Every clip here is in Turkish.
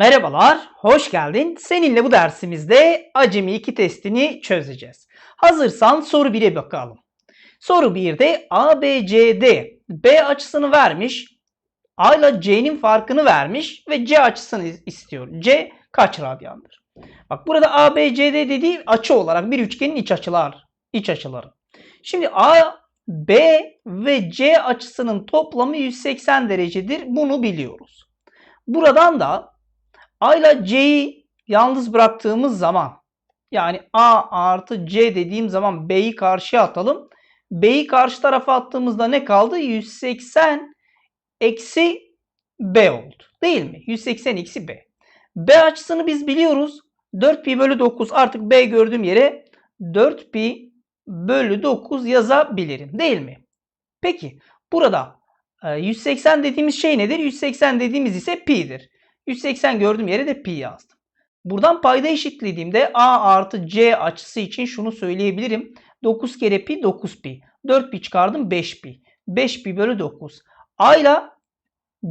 Merhabalar, hoş geldin. Seninle bu dersimizde Acemi 2 testini çözeceğiz. Hazırsan soru 1'e bakalım. Soru 1'de ABCD B açısını vermiş, A ile C'nin farkını vermiş ve C açısını istiyor. C kaç radyandır? Bak burada ABCD dediği açı olarak bir üçgenin iç açılar, iç açıları. Şimdi A, B ve C açısının toplamı 180 derecedir. Bunu biliyoruz. Buradan da A ile C'yi yalnız bıraktığımız zaman yani A artı C dediğim zaman B'yi karşıya atalım. B'yi karşı tarafa attığımızda ne kaldı? 180 eksi B oldu. Değil mi? 180 eksi B. B açısını biz biliyoruz. 4 pi bölü 9 artık B gördüğüm yere 4 pi bölü 9 yazabilirim. Değil mi? Peki burada 180 dediğimiz şey nedir? 180 dediğimiz ise pi'dir. 180 gördüğüm yere de pi yazdım. Buradan payda eşitlediğimde a artı c açısı için şunu söyleyebilirim. 9 kere pi 9 pi. 4 pi çıkardım 5 pi. 5 pi bölü 9. A ile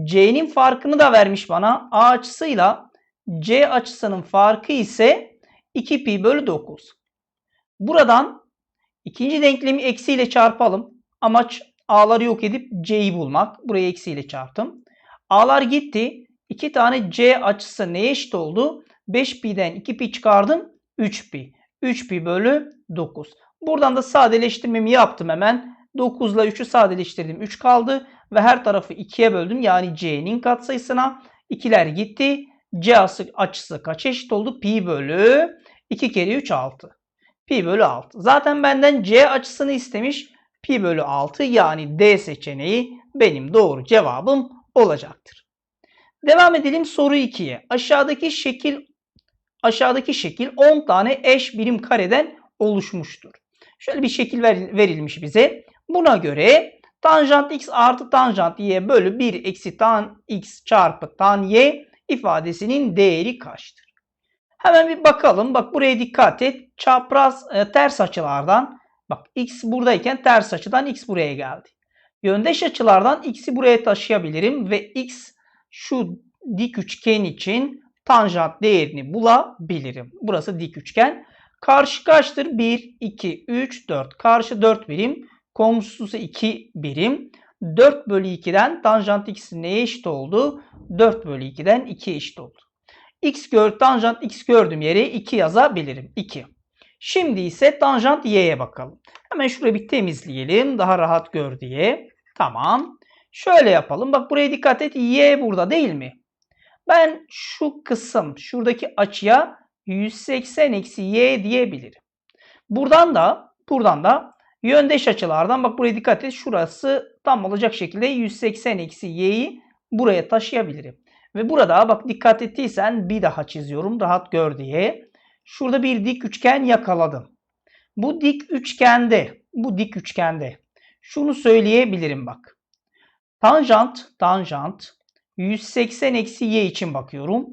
c'nin farkını da vermiş bana. A açısıyla c açısının farkı ise 2 pi bölü 9. Buradan ikinci denklemi eksiyle çarpalım. Amaç a'ları yok edip c'yi bulmak. Burayı eksiyle çarptım. A'lar gitti. 2 tane C açısı neye eşit oldu? 5pi'den 2pi çıkardım. 3pi. 3pi bölü 9. Buradan da sadeleştirmemi yaptım hemen. 9 ile 3'ü sadeleştirdim. 3 kaldı. Ve her tarafı 2'ye böldüm. Yani C'nin katsayısına. 2'ler gitti. C açısı kaç eşit oldu? Pi bölü 2 kere 3 6. Pi bölü 6. Zaten benden C açısını istemiş. Pi bölü 6 yani D seçeneği benim doğru cevabım olacaktır. Devam edelim soru 2'ye. Aşağıdaki şekil aşağıdaki şekil 10 tane eş birim kareden oluşmuştur. Şöyle bir şekil ver, verilmiş bize. Buna göre tanjant x artı tanjant y bölü 1 eksi tan x çarpı tan y ifadesinin değeri kaçtır? Hemen bir bakalım. Bak buraya dikkat et. Çapraz e, ters açılardan bak x buradayken ters açıdan x buraya geldi. Yöndeş açılardan x'i buraya taşıyabilirim ve x şu dik üçgen için tanjant değerini bulabilirim. Burası dik üçgen. Karşı kaçtır? 1, 2, 3, 4. Karşı 4 birim. Komşusu 2 birim. 4 bölü 2'den tanjant x neye eşit oldu? 4 bölü 2'den 2 eşit oldu. x gör, tanjant x gördüğüm yere 2 yazabilirim. 2. Şimdi ise tanjant y'ye bakalım. Hemen şurayı bir temizleyelim. Daha rahat gör diye. Tamam. Şöyle yapalım. Bak buraya dikkat et. Y burada değil mi? Ben şu kısım şuradaki açıya 180 eksi y diyebilirim. Buradan da buradan da yöndeş açılardan bak buraya dikkat et. Şurası tam olacak şekilde 180 eksi y'yi buraya taşıyabilirim. Ve burada bak dikkat ettiysen bir daha çiziyorum rahat gör diye. Şurada bir dik üçgen yakaladım. Bu dik üçgende bu dik üçgende şunu söyleyebilirim bak. Tanjant, tanjant 180 eksi y için bakıyorum.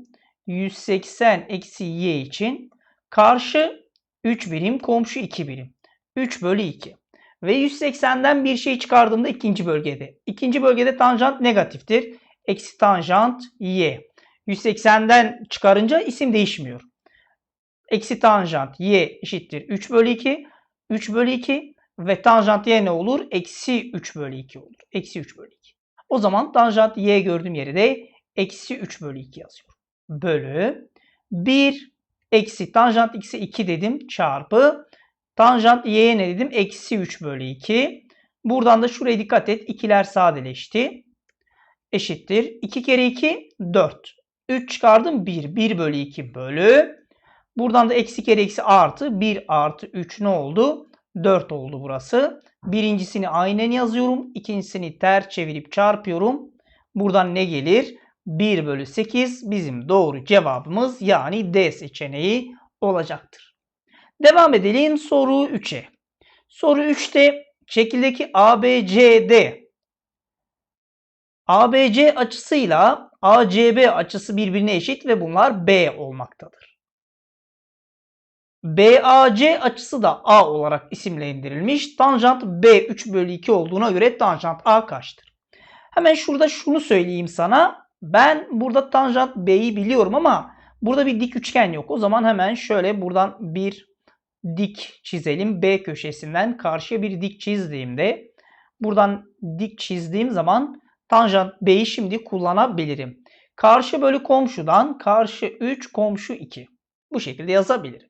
180 eksi y için karşı 3 birim, komşu 2 birim. 3 bölü 2. Ve 180'den bir şey çıkardığımda ikinci bölgede. İkinci bölgede tanjant negatiftir. Eksi tanjant y. 180'den çıkarınca isim değişmiyor. Eksi tanjant y eşittir 3 bölü 2. 3 bölü 2 ve tanjant y ne olur? Eksi 3 bölü 2 olur. Eksi 3 bölü 2. O zaman tanjant y gördüğüm yere de eksi 3 bölü 2 yazıyorum. Bölü 1 eksi tanjant x'e 2 dedim çarpı tanjant y'ye ne dedim? Eksi 3 bölü 2. Buradan da şuraya dikkat et. İkiler sadeleşti. Eşittir. 2 kere 2 4. 3 çıkardım 1. 1 bölü 2 bölü. Buradan da eksi kere eksi artı 1 artı 3 ne oldu? 4 oldu burası. Birincisini aynen yazıyorum. İkincisini ters çevirip çarpıyorum. Buradan ne gelir? 1 bölü 8 bizim doğru cevabımız yani D seçeneği olacaktır. Devam edelim soru 3'e. Soru 3'te şekildeki ABCD ABC açısıyla ACB açısı birbirine eşit ve bunlar B olmaktadır. BAC açısı da A olarak isimlendirilmiş. Tanjant B 3 bölü 2 olduğuna göre tanjant A kaçtır? Hemen şurada şunu söyleyeyim sana. Ben burada tanjant B'yi biliyorum ama burada bir dik üçgen yok. O zaman hemen şöyle buradan bir dik çizelim. B köşesinden karşıya bir dik çizdiğimde buradan dik çizdiğim zaman tanjant B'yi şimdi kullanabilirim. Karşı bölü komşudan karşı 3 komşu 2. Bu şekilde yazabilirim.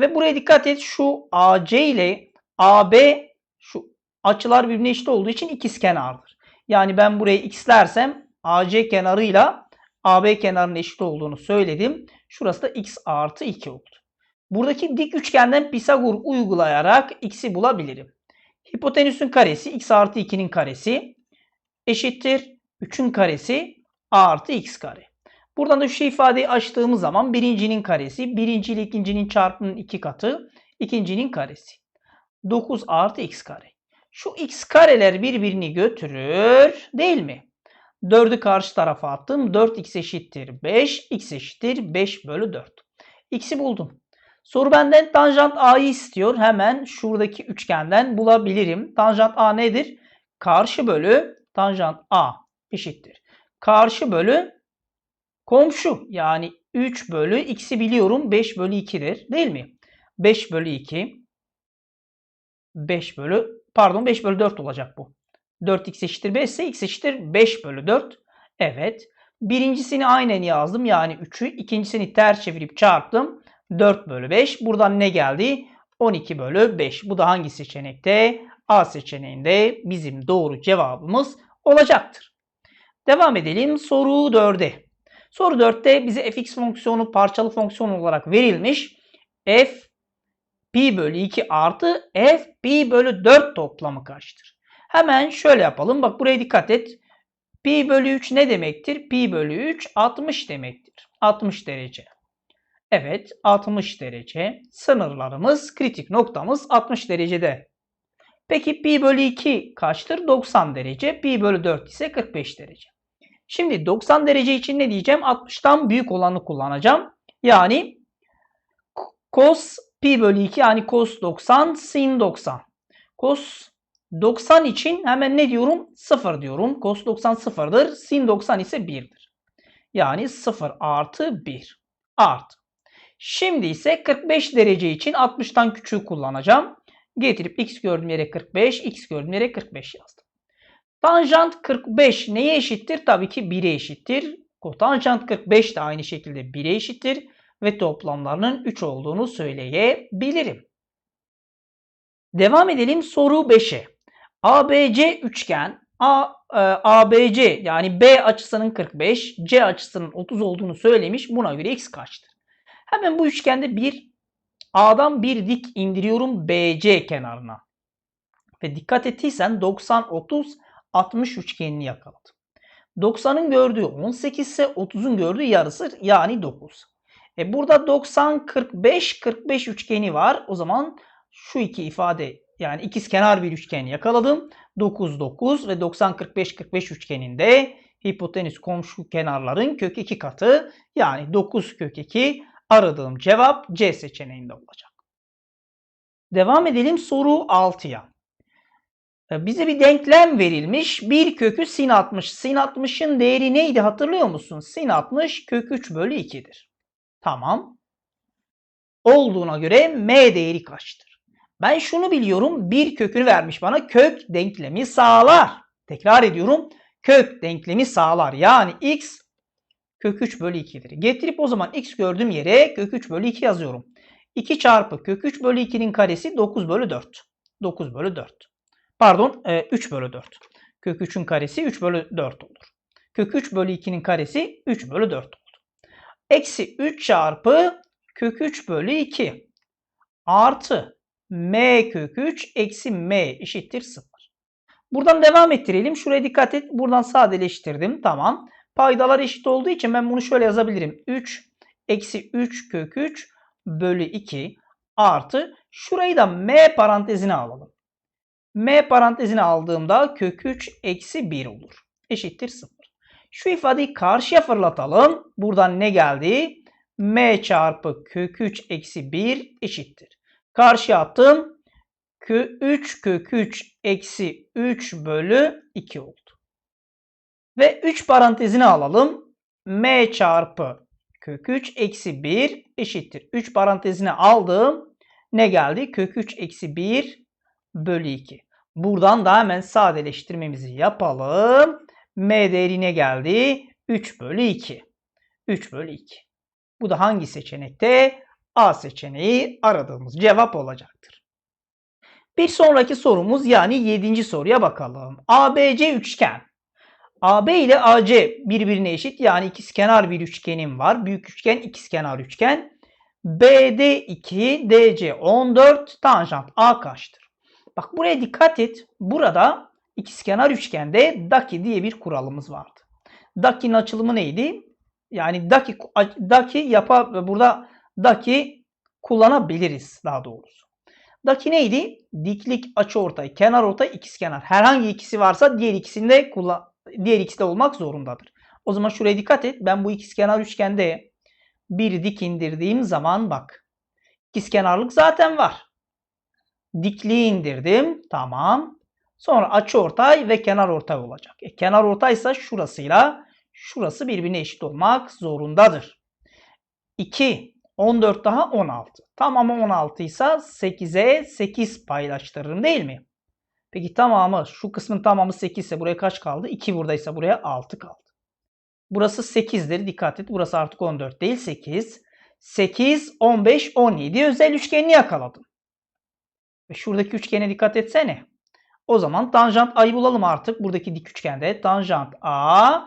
Ve buraya dikkat et şu AC ile AB şu açılar birbirine eşit olduğu için ikizkenardır. Yani ben burayı x'lersem AC kenarıyla AB kenarının eşit olduğunu söyledim. Şurası da x artı 2 oldu. Buradaki dik üçgenden Pisagor uygulayarak x'i bulabilirim. Hipotenüsün karesi x artı 2'nin karesi eşittir 3'ün karesi artı x kare. Buradan da şu ifadeyi açtığımız zaman birincinin karesi, birinci ile ikincinin çarpımının iki katı, ikincinin karesi. 9 artı x kare. Şu x kareler birbirini götürür değil mi? 4'ü karşı tarafa attım. 4x eşittir 5. x eşittir 5 bölü 4. x'i buldum. Soru benden tanjant a'yı istiyor. Hemen şuradaki üçgenden bulabilirim. Tanjant a nedir? Karşı bölü tanjant a eşittir. Karşı bölü komşu. Yani 3 bölü x'i biliyorum 5 bölü 2'dir. Değil mi? 5 bölü 2 5 bölü pardon 5 bölü 4 olacak bu. 4x eşittir 5 ise x eşittir 5 bölü 4. Evet. Birincisini aynen yazdım. Yani 3'ü. ikincisini ters çevirip çarptım. 4 bölü 5. Buradan ne geldi? 12 bölü 5. Bu da hangi seçenekte? A seçeneğinde bizim doğru cevabımız olacaktır. Devam edelim soru 4'e. Soru 4'te bize fx fonksiyonu parçalı fonksiyon olarak verilmiş. f pi bölü 2 artı f pi bölü 4 toplamı kaçtır? Hemen şöyle yapalım. Bak buraya dikkat et. Pi bölü 3 ne demektir? Pi bölü 3 60 demektir. 60 derece. Evet 60 derece. Sınırlarımız, kritik noktamız 60 derecede. Peki pi bölü 2 kaçtır? 90 derece. Pi bölü 4 ise 45 derece. Şimdi 90 derece için ne diyeceğim? 60'tan büyük olanı kullanacağım. Yani cos pi bölü 2 yani cos 90 sin 90. Cos 90 için hemen ne diyorum? 0 diyorum. Cos 90 sıfırdır. Sin 90 ise 1'dir. Yani 0 artı 1 artı. Şimdi ise 45 derece için 60'tan küçüğü kullanacağım. Getirip x gördüğüm yere 45, x gördüğüm yere 45 yazdım. Tanjant 45 neye eşittir? Tabii ki 1'e eşittir. Kotanjant 45 de aynı şekilde 1'e eşittir. Ve toplamlarının 3 olduğunu söyleyebilirim. Devam edelim soru 5'e. ABC üçgen A, e, ABC yani B açısının 45, C açısının 30 olduğunu söylemiş. Buna göre x kaçtır? Hemen bu üçgende bir A'dan bir dik indiriyorum BC kenarına. Ve dikkat ettiysen 90, 30, 60 üçgenini yakaladım. 90'ın gördüğü 18 ise 30'un gördüğü yarısı yani 9. E burada 90, 45, 45 üçgeni var. O zaman şu iki ifade yani ikiz kenar bir üçgen yakaladım. 9, 9 ve 90, 45, 45 üçgeninde hipotenüs komşu kenarların kök 2 katı yani 9 kök 2 aradığım cevap C seçeneğinde olacak. Devam edelim soru 6'ya. Bize bir denklem verilmiş. Bir kökü sin 60. Sin 60'ın değeri neydi hatırlıyor musun? Sin 60 kök 3 bölü 2'dir. Tamam. Olduğuna göre m değeri kaçtır? Ben şunu biliyorum. Bir kökünü vermiş bana. Kök denklemi sağlar. Tekrar ediyorum. Kök denklemi sağlar. Yani x kök 3 bölü 2'dir. Getirip o zaman x gördüğüm yere kök 3 bölü 2 yazıyorum. 2 çarpı kök 3 bölü 2'nin karesi 9 bölü 4. 9 bölü 4. Pardon 3 e, bölü 4. Kök 3'ün karesi 3 bölü 4 olur. Kök 3 bölü 2'nin karesi 3 bölü 4 olur. Eksi 3 çarpı kök 3 bölü 2 artı m kök 3 eksi m eşittir 0. Buradan devam ettirelim. Şuraya dikkat et. Buradan sadeleştirdim. Tamam. Paydalar eşit olduğu için ben bunu şöyle yazabilirim. 3 eksi 3 kök 3 bölü 2 artı şurayı da m parantezine alalım. M parantezine aldığımda kök 3 eksi 1 olur. Eşittir 0. Şu ifadeyi karşıya fırlatalım. Buradan ne geldi? m çarpı kök 3 eksi 1 eşittir. Karşıya attım. Kök 3 kök 3 eksi 3 bölü 2 oldu. Ve 3 parantezine alalım. m çarpı kök 3 eksi 1 eşittir. 3 parantezine aldım. Ne geldi? Kök 3 eksi 1 bölü 2. Buradan da hemen sadeleştirmemizi yapalım. m değerine geldi? 3 bölü 2. 3 bölü 2. Bu da hangi seçenekte? A seçeneği aradığımız cevap olacaktır. Bir sonraki sorumuz yani 7. soruya bakalım. ABC üçgen. AB ile AC birbirine eşit yani ikizkenar bir üçgenim var. Büyük üçgen ikizkenar üçgen. BD 2, DC 14, tanjant A kaçtır? Bak buraya dikkat et. Burada ikizkenar üçgende daki diye bir kuralımız vardı. Daki'nin açılımı neydi? Yani daki, daki yapa burada daki kullanabiliriz daha doğrusu. Daki neydi? Diklik, açıortay, kenar ortay, ikizkenar. Herhangi ikisi varsa diğer ikisinde kullan diğer ikisi de olmak zorundadır. O zaman şuraya dikkat et. Ben bu ikizkenar üçgende bir dik indirdiğim zaman bak. İkizkenarlık zaten var. Dikliği indirdim. Tamam. Sonra açıortay ve kenar ortay olacak. E, kenar ortaysa şurasıyla şurası birbirine eşit olmak zorundadır. 2, 14 daha 16. Tamamı 16 ise 8'e 8 paylaştırırım değil mi? Peki tamamı şu kısmın tamamı 8 ise buraya kaç kaldı? 2 buradaysa buraya 6 kaldı. Burası 8'dir. Dikkat et. Burası artık 14 değil 8. 8, 15, 17 özel üçgenini yakaladım. Ve şuradaki üçgene dikkat etsene. O zaman tanjant A'yı bulalım artık. Buradaki dik üçgende tanjant A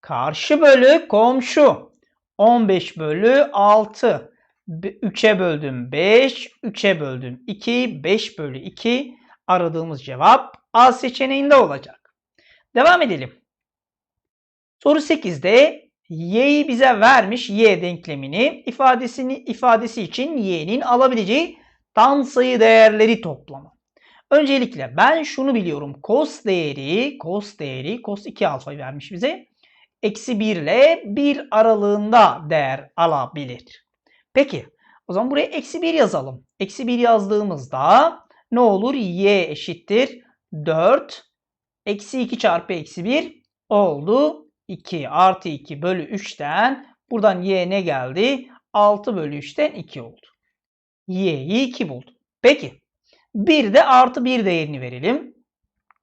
karşı bölü komşu. 15 bölü 6. 3'e böldüm 5. 3'e böldüm 2. 5 bölü 2. Aradığımız cevap A seçeneğinde olacak. Devam edelim. Soru 8'de y'yi bize vermiş y denklemini ifadesini ifadesi için y'nin alabileceği tam sayı değerleri toplamı. Öncelikle ben şunu biliyorum. Cos değeri, cos değeri, cos 2 alfa vermiş bize. Eksi 1 ile 1 aralığında değer alabilir. Peki o zaman buraya eksi 1 yazalım. Eksi 1 yazdığımızda ne olur? y eşittir 4. Eksi 2 çarpı eksi 1 oldu. 2 artı 2 bölü 3'ten buradan y ne geldi? 6 bölü 3'ten 2 oldu. Y'yi 2 buldum. Peki bir de artı 1 değerini verelim.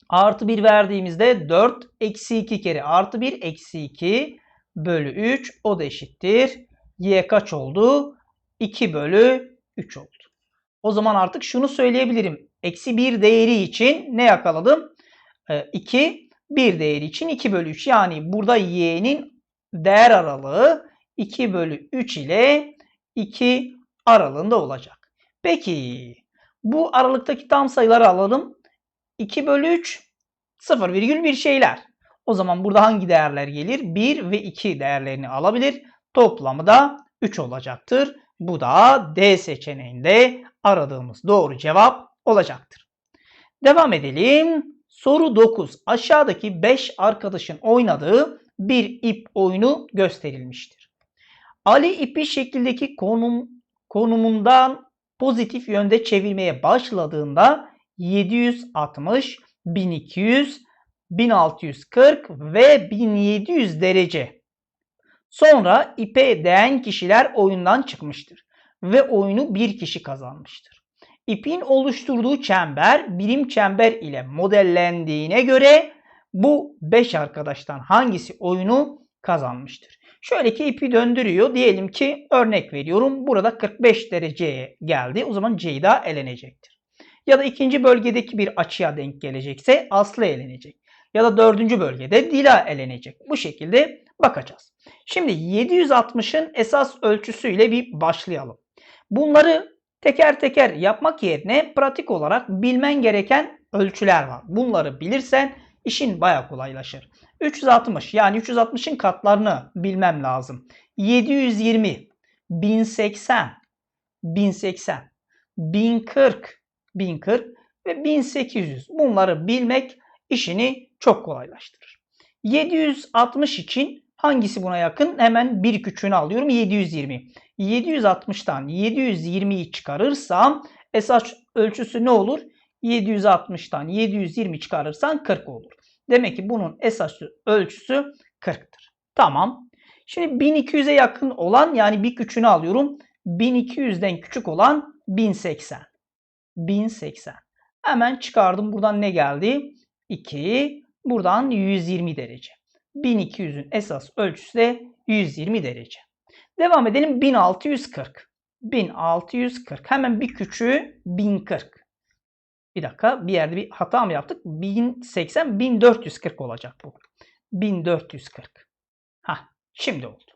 Artı 1 verdiğimizde 4 eksi 2 kere artı 1 eksi 2 bölü 3 o da eşittir. Y kaç oldu? 2 bölü 3 oldu. O zaman artık şunu söyleyebilirim. Eksi 1 değeri için ne yakaladım? 2, ee, 1 değeri için 2 bölü 3. Yani burada y'nin değer aralığı 2 bölü 3 ile 2 aralığında olacak. Peki bu aralıktaki tam sayıları alalım. 2 bölü 3 0 virgül bir şeyler. O zaman burada hangi değerler gelir? 1 ve 2 değerlerini alabilir. Toplamı da 3 olacaktır. Bu da D seçeneğinde aradığımız doğru cevap olacaktır. Devam edelim. Soru 9. Aşağıdaki 5 arkadaşın oynadığı bir ip oyunu gösterilmiştir. Ali ipi şekildeki konum konumundan pozitif yönde çevirmeye başladığında 760, 1200, 1640 ve 1700 derece. Sonra ipe değen kişiler oyundan çıkmıştır ve oyunu bir kişi kazanmıştır. İpin oluşturduğu çember birim çember ile modellendiğine göre bu 5 arkadaştan hangisi oyunu kazanmıştır? Şöyle ki ipi döndürüyor. Diyelim ki örnek veriyorum. Burada 45 dereceye geldi. O zaman Ceyda elenecektir. Ya da ikinci bölgedeki bir açıya denk gelecekse Aslı elenecek. Ya da dördüncü bölgede Dila elenecek. Bu şekilde bakacağız. Şimdi 760'ın esas ölçüsüyle bir başlayalım. Bunları teker teker yapmak yerine pratik olarak bilmen gereken ölçüler var. Bunları bilirsen işin baya kolaylaşır. 360 yani 360'ın katlarını bilmem lazım. 720, 1080, 1080, 1040, 1040 ve 1800. Bunları bilmek işini çok kolaylaştırır. 760 için hangisi buna yakın? Hemen bir küçüğünü alıyorum 720. 760'tan 720'yi çıkarırsam esas ölçüsü ne olur? 760'tan 720 çıkarırsan 40 olur. Demek ki bunun esas ölçüsü 40'tır. Tamam. Şimdi 1200'e yakın olan yani bir küçüğünü alıyorum. 1200'den küçük olan 1080. 1080. Hemen çıkardım. Buradan ne geldi? 2. Buradan 120 derece. 1200'ün esas ölçüsü de 120 derece. Devam edelim 1640. 1640. Hemen bir küçüğü 1040. Bir dakika bir yerde bir hata mı yaptık? 1080 1440 olacak bu. 1440. Ha şimdi oldu.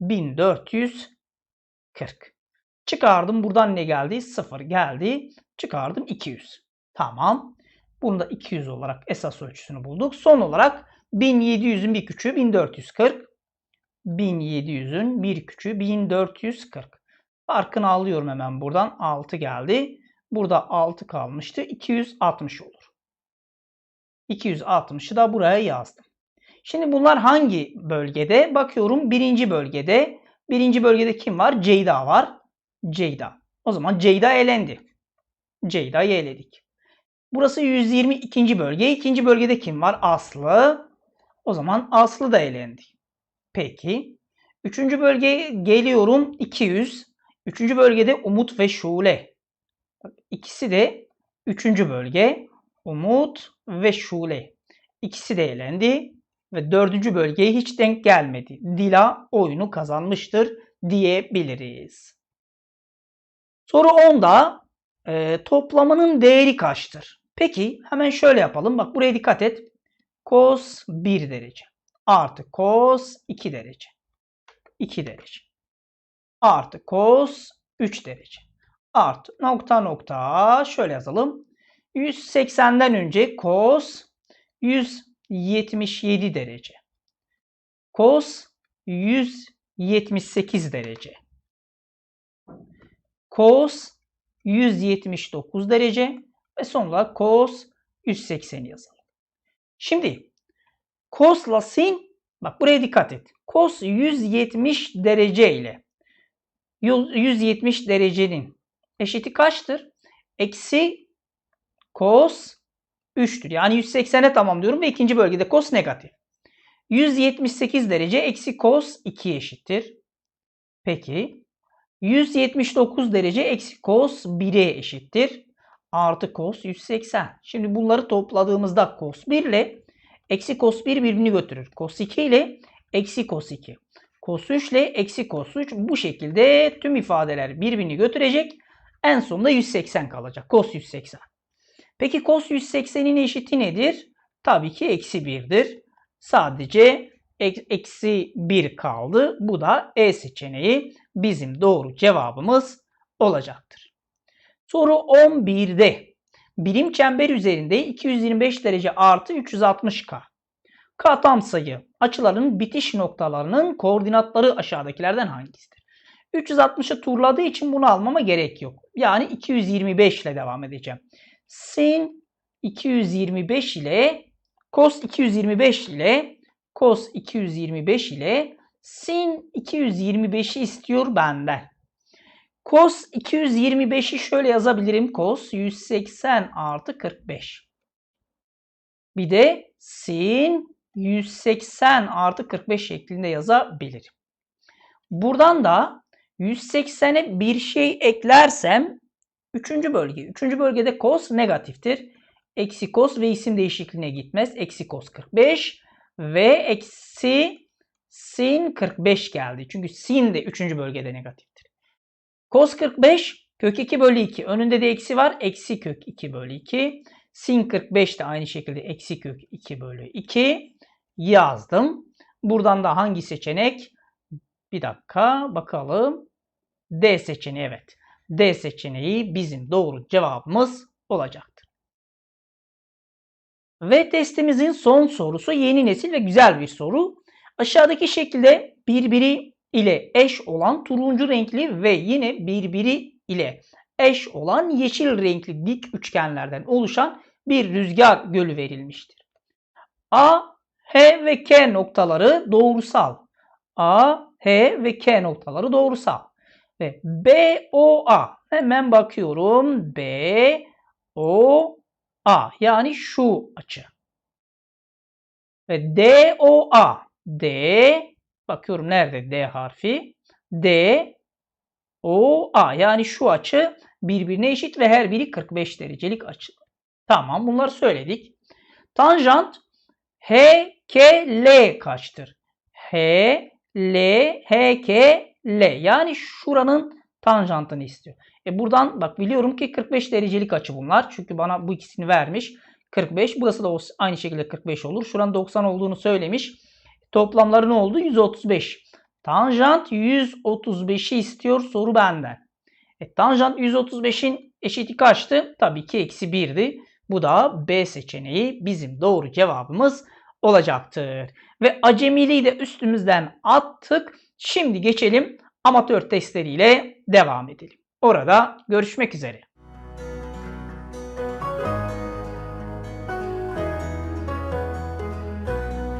1440. Çıkardım. Buradan ne geldi? 0 geldi. Çıkardım 200. Tamam. Bunu da 200 olarak esas ölçüsünü bulduk. Son olarak 1700'ün bir küçüğü 1440. 1700'ün bir küçüğü 1440. Farkını alıyorum hemen buradan. 6 geldi. Burada 6 kalmıştı. 260 olur. 260'ı da buraya yazdım. Şimdi bunlar hangi bölgede? Bakıyorum birinci bölgede. Birinci bölgede kim var? Ceyda var. Ceyda. O zaman Ceyda elendi. Ceyda'yı eledik. Burası 122. bölge. İkinci bölgede kim var? Aslı. O zaman Aslı da elendi. Peki. Üçüncü bölgeye geliyorum. 200. Üçüncü bölgede Umut ve Şule. İkisi de üçüncü bölge. Umut ve Şule. İkisi de elendi. Ve dördüncü bölgeye hiç denk gelmedi. Dila oyunu kazanmıştır diyebiliriz. Soru 10'da e, toplamanın değeri kaçtır? Peki hemen şöyle yapalım. Bak buraya dikkat et. Cos 1 derece artı cos 2 derece. 2 derece. Artı cos 3 derece. Artı nokta nokta şöyle yazalım. 180'den önce cos 177 derece. Cos 178 derece. Cos 179 derece ve son cos 180 yazalım. Şimdi cos'la sin bak buraya dikkat et. Cos 170 derece ile 170 derecenin eşiti kaçtır? Eksi cos 3'tür. Yani 180'e tamamlıyorum ve ikinci bölgede cos negatif. 178 derece eksi cos 2 eşittir. Peki 179 derece eksi cos 1'e eşittir. Artı cos 180. Şimdi bunları topladığımızda cos 1 ile eksi cos 1 birbirini götürür. Cos 2 ile eksi cos 2. Cos 3 ile eksi cos 3 bu şekilde tüm ifadeler birbirini götürecek. En sonunda 180 kalacak. Cos 180. Peki cos 180'in eşiti nedir? Tabii ki eksi 1'dir. Sadece eksi 1 kaldı. Bu da E seçeneği bizim doğru cevabımız olacaktır. Soru 11'de birim çember üzerinde 225 derece artı 360K. K tam sayı açıların bitiş noktalarının koordinatları aşağıdakilerden hangisidir? 360'ı turladığı için bunu almama gerek yok. Yani 225 ile devam edeceğim. Sin 225 ile cos 225 ile cos 225 ile sin 225'i istiyor benden. Cos 225'i şöyle yazabilirim. Cos 180 artı 45. Bir de sin 180 artı 45 şeklinde yazabilirim. Buradan da 180'e bir şey eklersem 3. bölge. 3. bölgede cos negatiftir. Eksi cos ve isim değişikliğine gitmez. Eksi cos 45 ve eksi sin 45 geldi. Çünkü sin de 3. bölgede negatiftir. Cos 45 kök 2 bölü 2. Önünde de eksi var. Eksi kök 2 bölü 2. Sin 45 de aynı şekilde eksi kök 2 bölü 2 yazdım. Buradan da hangi seçenek? Bir dakika bakalım. D seçeneği evet. D seçeneği bizim doğru cevabımız olacaktır. Ve testimizin son sorusu yeni nesil ve güzel bir soru. Aşağıdaki şekilde birbiri ile eş olan turuncu renkli ve yine birbiri ile eş olan yeşil renkli dik üçgenlerden oluşan bir rüzgar gölü verilmiştir. A, H ve K noktaları doğrusal. A, H ve K noktaları doğrusal. Ve B, O, A. Hemen bakıyorum. B, O, A. Yani şu açı. Ve DOA. D bakıyorum nerede D harfi? D O A yani şu açı birbirine eşit ve her biri 45 derecelik açı. Tamam bunları söyledik. Tanjant H K L kaçtır? H L L yani şuranın tanjantını istiyor. E buradan bak biliyorum ki 45 derecelik açı bunlar. Çünkü bana bu ikisini vermiş. 45. Burası da aynı şekilde 45 olur. Şuranın 90 olduğunu söylemiş. Toplamları ne oldu? 135. Tanjant 135'i istiyor soru benden. E, tanjant 135'in eşiti kaçtı? Tabii ki eksi 1'di. Bu da B seçeneği bizim doğru cevabımız olacaktır. Ve acemiliği de üstümüzden attık. Şimdi geçelim amatör testleriyle devam edelim. Orada görüşmek üzere.